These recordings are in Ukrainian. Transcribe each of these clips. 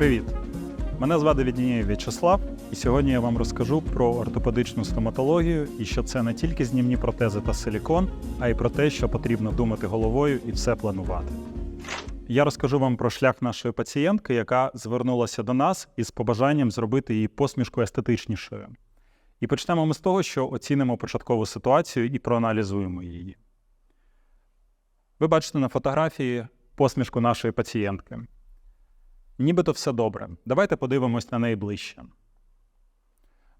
Привіт! Мене звати Віднієв В'ячеслав, і сьогодні я вам розкажу про ортопедичну стоматологію і що це не тільки знімні протези та силікон, а й про те, що потрібно думати головою і все планувати. Я розкажу вам про шлях нашої пацієнтки, яка звернулася до нас із побажанням зробити її посмішку естетичнішою. І почнемо ми з того, що оцінимо початкову ситуацію і проаналізуємо її. Ви бачите на фотографії посмішку нашої пацієнтки. Нібито все добре. Давайте подивимось на неї ближче.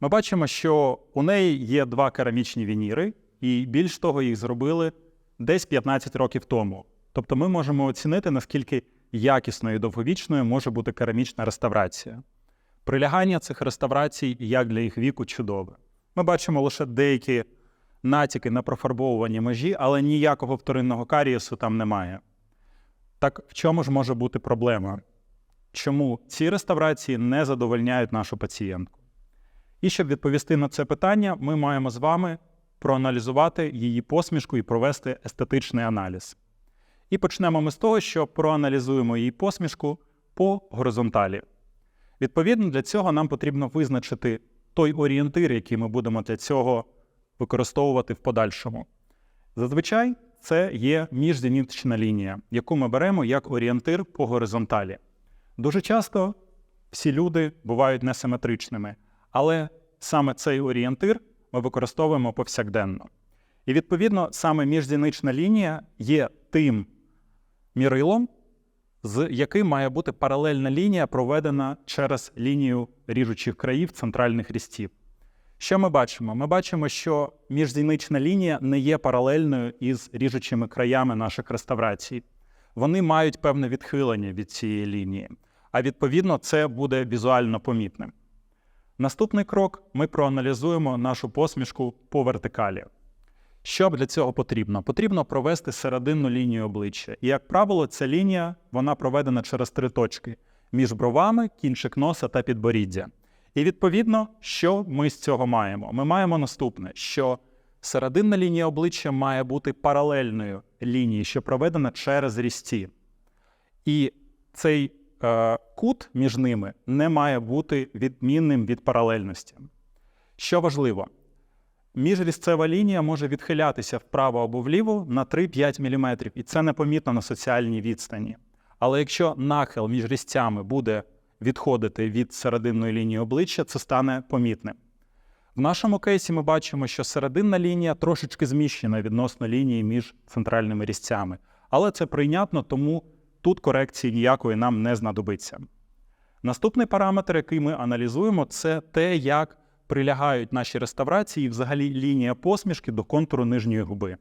Ми бачимо, що у неї є два керамічні вініри, і більш того, їх зробили десь 15 років тому. Тобто ми можемо оцінити, наскільки якісною і довговічною може бути керамічна реставрація. Прилягання цих реставрацій, як для їх віку, чудове. Ми бачимо лише деякі натяки на профарбовування межі, але ніякого вторинного карієсу там немає. Так в чому ж може бути проблема? Чому ці реставрації не задовольняють нашу пацієнтку? І щоб відповісти на це питання, ми маємо з вами проаналізувати її посмішку і провести естетичний аналіз. І почнемо ми з того, що проаналізуємо її посмішку по горизонталі. Відповідно, для цього нам потрібно визначити той орієнтир, який ми будемо для цього використовувати в подальшому. Зазвичай це є міжзенітична лінія, яку ми беремо як орієнтир по горизонталі. Дуже часто всі люди бувають несиметричними, але саме цей орієнтир ми використовуємо повсякденно. І відповідно саме міжзінична лінія є тим мірилом, з яким має бути паралельна лінія, проведена через лінію ріжучих країв центральних рістів. Що ми бачимо? Ми бачимо, що міжзінична лінія не є паралельною із ріжучими краями наших реставрацій. Вони мають певне відхилення від цієї лінії, а відповідно це буде візуально помітним. Наступний крок ми проаналізуємо нашу посмішку по вертикалі. Що для цього потрібно? Потрібно провести серединну лінію обличчя. І, як правило, ця лінія вона проведена через три точки між бровами, кінчик носа та підборіддя. І відповідно, що ми з цього маємо? Ми маємо наступне: що серединна лінія обличчя має бути паралельною лінії, що проведена через різці. І цей кут між ними не має бути відмінним від паралельності. Що важливо, міжрізцева лінія може відхилятися вправо або вліво на 3-5 мм, і це непомітно на соціальній відстані. Але якщо нахил між різцями буде відходити від серединної лінії обличчя, це стане помітним. В нашому кейсі ми бачимо, що серединна лінія трошечки зміщена відносно лінії між центральними різцями. Але це прийнятно, тому тут корекції ніякої нам не знадобиться. Наступний параметр, який ми аналізуємо, це те, як прилягають наші реставрації і взагалі лінія посмішки до контуру нижньої губи.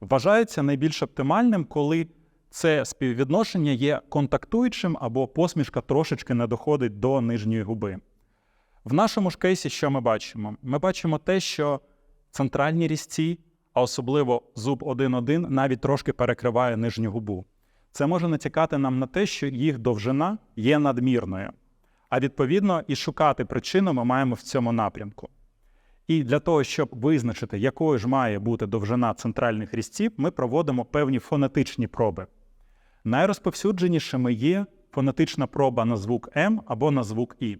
Вважається найбільш оптимальним, коли це співвідношення є контактуючим або посмішка трошечки не доходить до нижньої губи. В нашому ж кейсі, що ми бачимо? Ми бачимо те, що центральні різці, а особливо зуб 1-1, навіть трошки перекриває нижню губу. Це може натякати нам на те, що їх довжина є надмірною. А відповідно, і шукати причину ми маємо в цьому напрямку. І для того, щоб визначити, якою ж має бути довжина центральних різців, ми проводимо певні фонетичні проби. Найрозповсюдженішими є фонетична проба на звук М або на звук І.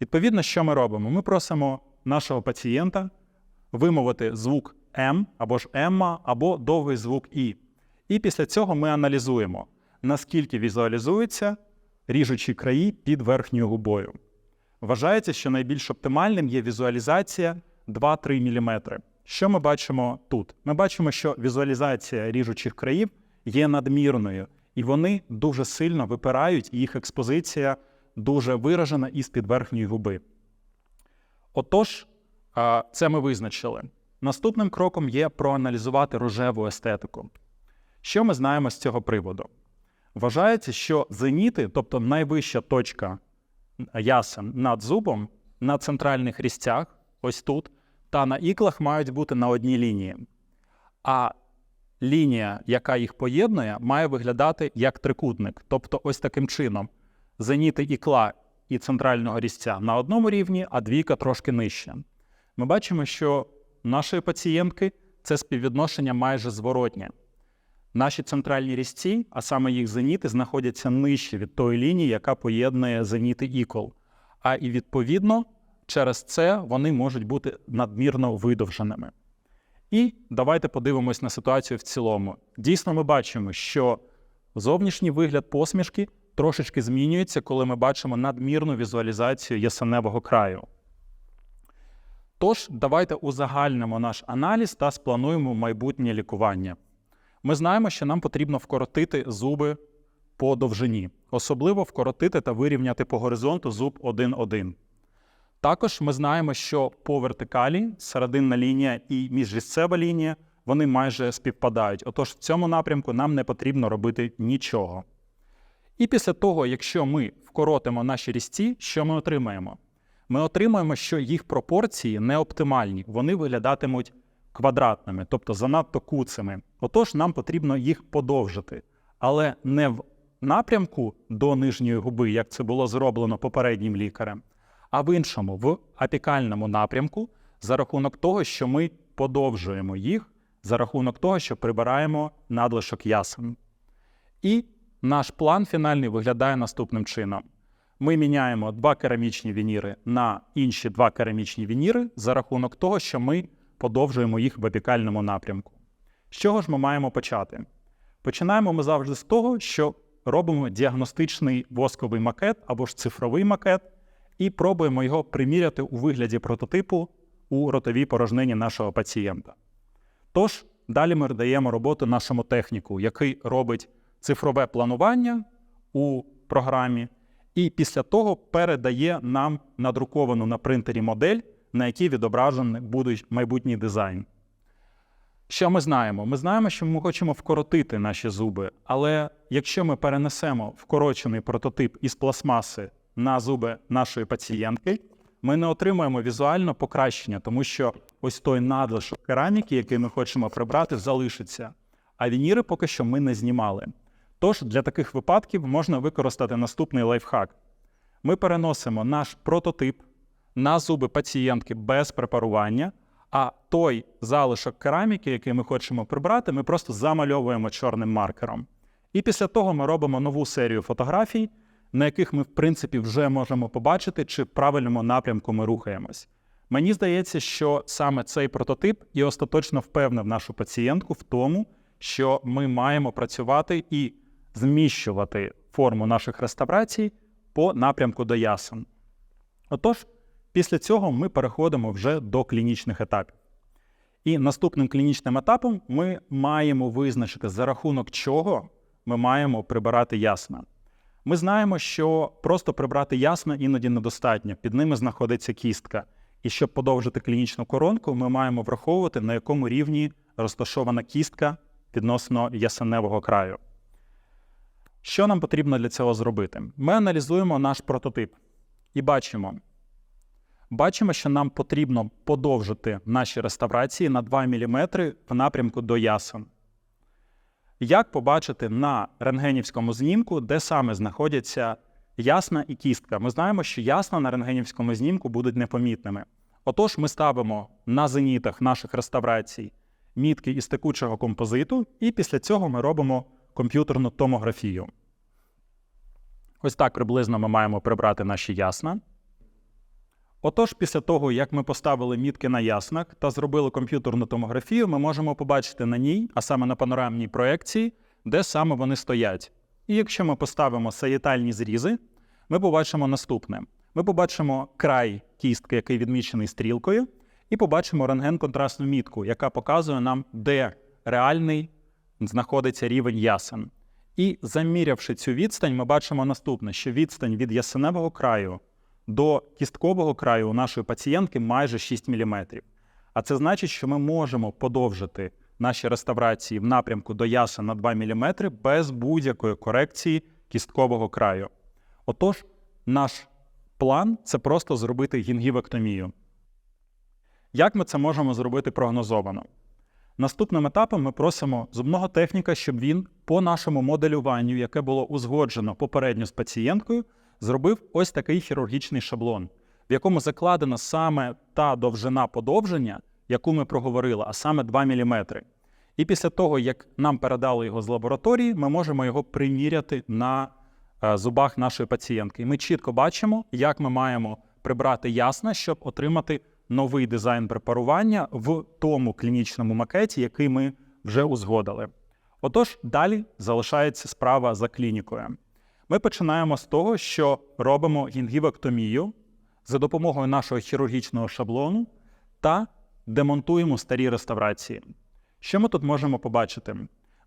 Відповідно, що ми робимо? Ми просимо нашого пацієнта вимовити звук М або ж Емма, або довгий звук І. І після цього ми аналізуємо, наскільки візуалізуються ріжучі краї під верхньою губою. Вважається, що найбільш оптимальним є візуалізація 2-3 мм. Що ми бачимо тут? Ми бачимо, що візуалізація ріжучих країв є надмірною, і вони дуже сильно випирають, і їх експозиція дуже виражена із під верхньої губи. Отож, це ми визначили. Наступним кроком є проаналізувати рожеву естетику. Що ми знаємо з цього приводу? Вважається, що зеніти, тобто найвища точка ясен над зубом, на центральних різцях, ось тут, та на іклах мають бути на одній лінії. А лінія, яка їх поєднує, має виглядати як трикутник. Тобто, ось таким чином зеніти ікла і центрального різця на одному рівні, а двійка трошки нижче. Ми бачимо, що нашої пацієнтки це співвідношення майже зворотнє. Наші центральні різці, а саме їх зеніти, знаходяться нижче від тої лінії, яка поєднує зеніти ікол. А і відповідно через це вони можуть бути надмірно видовженими. І давайте подивимось на ситуацію в цілому. Дійсно, ми бачимо, що зовнішній вигляд посмішки трошечки змінюється, коли ми бачимо надмірну візуалізацію ясеневого краю. Тож, давайте узагальнимо наш аналіз та сплануємо майбутнє лікування. Ми знаємо, що нам потрібно вкоротити зуби по довжині, особливо вкоротити та вирівняти по горизонту зуб 1-1. Також ми знаємо, що по вертикалі серединна лінія і міжрізцева лінія вони майже співпадають. Отож, в цьому напрямку нам не потрібно робити нічого. І після того, якщо ми вкоротимо наші різці, що ми отримаємо? Ми отримаємо, що їх пропорції не оптимальні, вони виглядатимуть квадратними, тобто занадто куцими. Отож, нам потрібно їх подовжити, але не в напрямку до нижньої губи, як це було зроблено попереднім лікарем, а в іншому, в апікальному напрямку, за рахунок того, що ми подовжуємо їх, за рахунок того, що прибираємо надлишок ясен. І наш план фінальний виглядає наступним чином. Ми міняємо два керамічні вініри на інші два керамічні вініри за рахунок того, що ми подовжуємо їх в апікальному напрямку. З чого ж ми маємо почати? Починаємо ми завжди з того, що робимо діагностичний восковий макет або ж цифровий макет, і пробуємо його приміряти у вигляді прототипу у ротовій порожнині нашого пацієнта. Тож, далі ми даємо роботу нашому техніку, який робить цифрове планування у програмі, і після того передає нам надруковану на принтері модель, на якій відображений буде майбутній дизайн. Що ми знаємо? Ми знаємо, що ми хочемо вкоротити наші зуби, але якщо ми перенесемо вкорочений прототип із пластмаси на зуби нашої пацієнтки, ми не отримаємо візуально покращення, тому що ось той надлишок кераміки, який ми хочемо прибрати, залишиться. А вініри поки що ми не знімали. Тож для таких випадків можна використати наступний лайфхак. Ми переносимо наш прототип на зуби пацієнтки без препарування, а той залишок кераміки, який ми хочемо прибрати, ми просто замальовуємо чорним маркером. І після того ми робимо нову серію фотографій, на яких ми, в принципі, вже можемо побачити, чи в правильному напрямку ми рухаємось. Мені здається, що саме цей прототип і остаточно впевнив нашу пацієнтку в тому, що ми маємо працювати і зміщувати форму наших реставрацій по напрямку до ясен. Отож, після цього ми переходимо вже до клінічних етапів. І наступним клінічним етапом ми маємо визначити, за рахунок чого ми маємо прибирати ясна. Ми знаємо, що просто прибрати ясна іноді недостатньо, під ними знаходиться кістка. І щоб подовжити клінічну коронку, ми маємо враховувати, на якому рівні розташована кістка відносно ясеневого краю. Що нам потрібно для цього зробити? Ми аналізуємо наш прототип і бачимо, бачимо, що нам потрібно подовжити наші реставрації на 2 мм в напрямку до ясен. Як побачити на рентгенівському знімку, де саме знаходяться ясна і кістка? Ми знаємо, що ясна на рентгенівському знімку будуть непомітними. Отож, ми ставимо на зенітах наших реставрацій мітки із текучого композиту, і після цього ми робимо комп'ютерну томографію. Ось так приблизно ми маємо прибрати наші ясна. Отож, після того, як ми поставили мітки на яснах та зробили комп'ютерну томографію, ми можемо побачити на ній, а саме на панорамній проекції, де саме вони стоять. І якщо ми поставимо саєтальні зрізи, ми побачимо наступне: ми побачимо край кістки, який відмічений стрілкою, і побачимо рентген-контрастну мітку, яка показує нам, де реальний знаходиться рівень ясен. І замірявши цю відстань, ми бачимо наступне: що відстань від ясеневого краю до кісткового краю у нашої пацієнтки майже 6 мм. А це значить, що ми можемо подовжити наші реставрації в напрямку до ясен на 2 мм без будь-якої корекції кісткового краю. Отож, наш план це просто зробити гінгівектомію. Як ми це можемо зробити прогнозовано? Наступним етапом ми просимо зубного техніка, щоб він по нашому моделюванню, яке було узгоджено попередньо з пацієнткою, зробив ось такий хірургічний шаблон, в якому закладена саме та довжина подовження, яку ми проговорили, а саме 2 мм. І після того, як нам передали його з лабораторії, ми можемо його приміряти на е, зубах нашої пацієнтки. І ми чітко бачимо, як ми маємо прибрати ясна, щоб отримати новий дизайн препарування в тому клінічному макеті, який ми вже узгодили. Отож, далі залишається справа за клінікою. Ми починаємо з того, що робимо гінгівектомію за допомогою нашого хірургічного шаблону та демонтуємо старі реставрації. Що ми тут можемо побачити?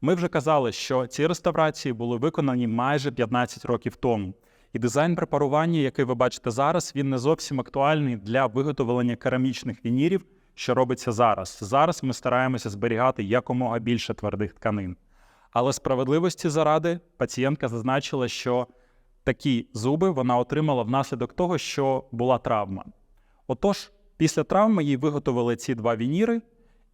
Ми вже казали, що ці реставрації були виконані майже 15 років тому. І дизайн препарування, який ви бачите зараз, він не зовсім актуальний для виготовлення керамічних вінірів, що робиться зараз. Зараз ми стараємося зберігати якомога більше твердих тканин. Але справедливості заради пацієнтка зазначила, що такі зуби вона отримала внаслідок того, що була травма. Отож, після травми їй виготовили ці два вініри,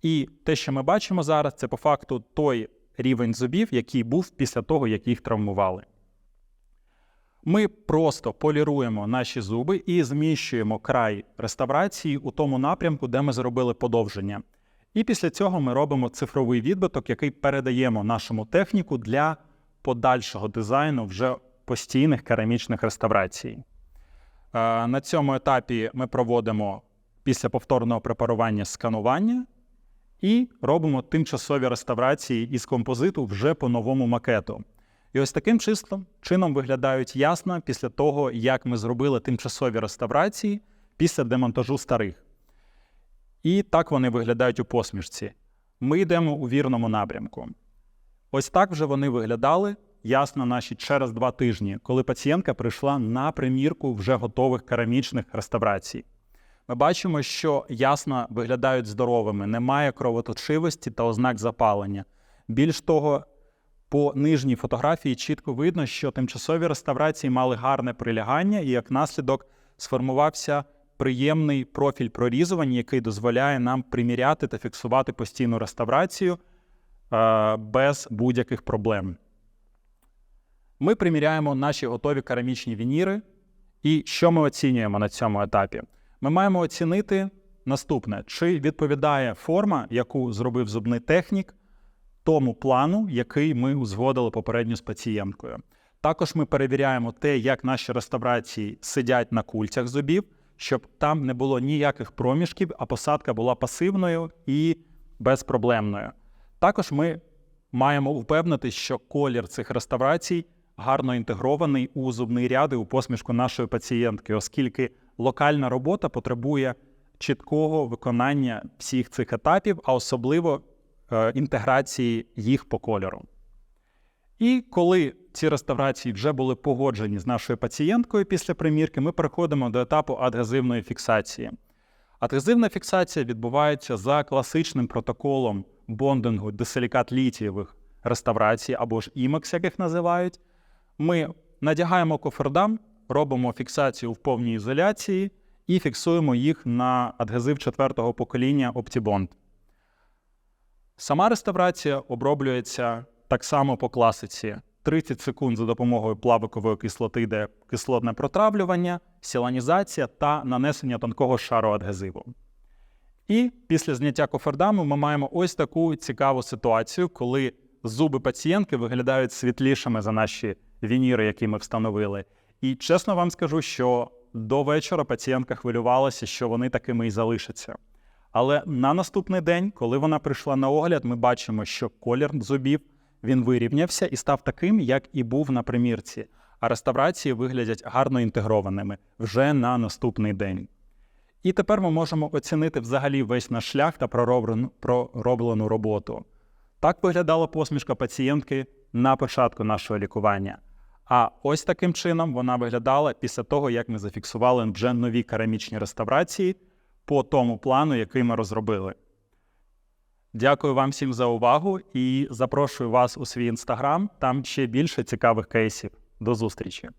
і те, що ми бачимо зараз, це по факту той рівень зубів, який був після того, як їх травмували. Ми просто поліруємо наші зуби і зміщуємо край реставрації у тому напрямку, де ми зробили подовження. І після цього ми робимо цифровий відбиток, який передаємо нашому техніку для подальшого дизайну вже постійних керамічних реставрацій. Е, На цьому етапі ми проводимо після повторного препарування сканування і робимо тимчасові реставрації із композиту вже по новому макету. І ось таким числом, чином виглядають ясно після того, як ми зробили тимчасові реставрації після демонтажу старих. І так вони виглядають у посмішці. Ми йдемо у вірному напрямку. Ось так вже вони виглядали ясно наші через два тижні, коли пацієнтка прийшла на примірку вже готових керамічних реставрацій. Ми бачимо, що ясно виглядають здоровими, немає кровоточивості та ознак запалення. Більш того, по нижній фотографії чітко видно, що тимчасові реставрації мали гарне прилягання, і як наслідок сформувався приємний профіль прорізування, який дозволяє нам приміряти та фіксувати постійну реставрацію е, без будь-яких проблем. Ми приміряємо наші готові керамічні вініри. І що ми оцінюємо на цьому етапі? Ми маємо оцінити наступне: чи відповідає форма, яку зробив зубний технік, тому плану, який ми узгодили попередньо з пацієнткою. Також ми перевіряємо те, як наші реставрації сидять на кульцях зубів, щоб там не було ніяких проміжків, а посадка була пасивною і безпроблемною. Також ми маємо впевнити, що колір цих реставрацій гарно інтегрований у зубний ряд і у посмішку нашої пацієнтки, оскільки локальна робота потребує чіткого виконання всіх цих етапів, а особливо е, інтеграції їх по кольору. І коли ці реставрації вже були погоджені з нашою пацієнткою після примірки, ми переходимо до етапу адгезивної фіксації. Адгезивна фіксація відбувається за класичним протоколом бондингу дисилікат літієвих реставрацій або ж імекс, як їх називають. Ми надягаємо кофердам, робимо фіксацію в повній ізоляції і фіксуємо їх на адгезив четвертого покоління OptiBond. Сама реставрація оброблюється так само по класиці 30 секунд за допомогою плавикової кислоти, де кислотне протравлювання, сіланізація та нанесення тонкого шару адгезиву. І після зняття кофердаму ми маємо ось таку цікаву ситуацію, коли зуби пацієнтки виглядають світлішими за наші вініри, які ми встановили. І чесно вам скажу, що до вечора пацієнтка хвилювалася, що вони такими і залишаться. Але на наступний день, коли вона прийшла на огляд, ми бачимо, що колір зубів він вирівнявся і став таким, як і був на примірці. А реставрації виглядять гарно інтегрованими вже на наступний день. І тепер ми можемо оцінити взагалі весь наш шлях та пророблену, роботу. Так виглядала посмішка пацієнтки на початку нашого лікування. А ось таким чином вона виглядала після того, як ми зафіксували вже нові керамічні реставрації по тому плану, який ми розробили. Дякую вам всім за увагу і запрошую вас у свій інстаграм. Там ще більше цікавих кейсів. До зустрічі!